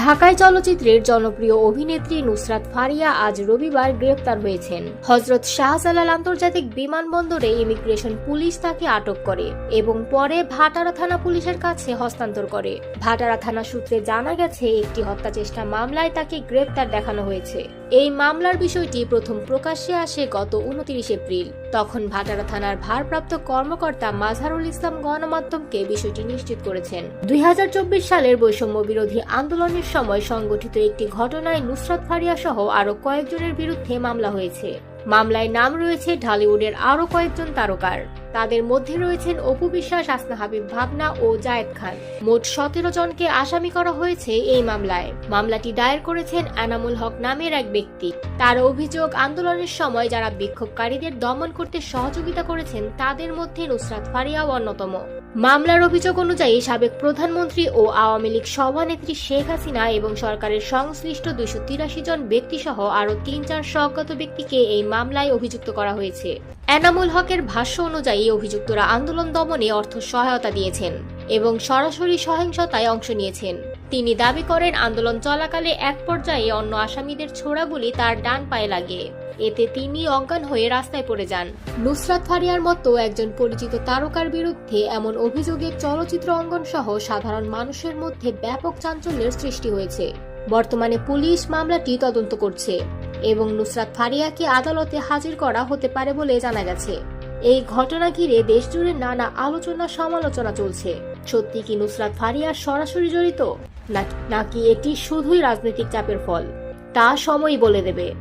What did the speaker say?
ঢাকায় চলচ্চিত্রের জনপ্রিয় অভিনেত্রী নুসরাত ফারিয়া আজ রবিবার গ্রেপ্তার হয়েছেন। হজরত শাহজালাল আন্তর্জাতিক বিমানবন্দরে ইমিগ্রেশন পুলিশ তাকে আটক করে এবং পরে ভাটারা থানা পুলিশের কাছে হস্তান্তর করে। ভাটারা থানা সূত্রে জানা গেছে, একটি হত্যাচেষ্টা মামলায় তাকে গ্রেপ্তার দেখানো হয়েছে। এই মামলার বিষয়টি প্রথম প্রকাশ্যে আসে গত উনত্রিশ এপ্রিল। তখন ভাটারা থানার ভারপ্রাপ্ত কর্মকর্তা মাজহারুল ইসলাম গণমাধ্যমকে বিষয়টি নিশ্চিত করেছেন। দুই হাজার চব্বিশ সালের বৈষম্য বিরোধী আন্দোলনের সময় সংগঠিত একটি ঘটনায় নুসরাত ফারিয়া সহ আরও কয়েকজনের বিরুদ্ধে মামলা হয়েছে। মামলায় নাম রয়েছে ঢালিউডের আরও কয়েকজন তারকার। তাদের মধ্যে রয়েছেন অপু বিশ্বাস, আসনা হাবিব ভাবনা ও জায়েদ খান। মোট সতেরো জনকে আসামি করা হয়েছে এই মামলায়। মামলাটি দায়ের করেছেন এনামুল হক নামের এক ব্যক্তি। তার অভিযোগ, আন্দোলনের সময় যারা বিক্ষোভকারীদের দমন করতে সহযোগিতা করেছেন, তাদের মধ্যে নুসরাত ফারিয়াও অন্যতম। মামলার অভিযোগ অনুযায়ী সাবেক প্রধানমন্ত্রী ও আওয়ামী লীগ সভানেত্রী শেখ হাসিনা এবং সরকারের সংশ্লিষ্ট দুইশো তিরাশি জন ব্যক্তিসহ আরও তিন চার স্বজ্ঞাত ব্যক্তিকে এই মামলায় অভিযুক্ত করা হয়েছে। এনামুল হকের ভাষ্য অনুযায়ী অভিযুক্তরা আন্দোলন দমনে অর্থ সহায়তা দিয়েছেন এবং সরাসরি সহিংসতায় অংশ নিয়েছেন। তিনি দাবি করেন, আন্দোলন চলাকালে এক পর্যায়ে অন্য আসামিদের ছোড়াগুলি তার ডান পায়ে লাগে। এতে তিনি অজ্ঞান হয়ে রাস্তায় পড়ে যান। নুসরাত ফারিয়ার মতো একজন পরিচিত তারকার বিরুদ্ধে এমন অভিযোগে চলচ্চিত্র অঙ্গন সহ সাধারণ মানুষের মধ্যে ব্যাপক চাঞ্চল্যের সৃষ্টি হয়েছে। বর্তমানে পুলিশ মামলাটি তদন্ত করছে। এবং নুসরাত ফারিয়াকে আদালতে হাজির করা হতে পারে বলে জানা গেছে। এই ঘটনা ঘিরে দেশ জুড়ে নানা আলোচনা সমালোচনা চলছে। সত্যি কি নুসরাত ফারিয়া সরাসরি জড়িত? নাকি এটি শুধুই রাজনৈতিক চাপের ফল? তা সময়ই বলে দেবে।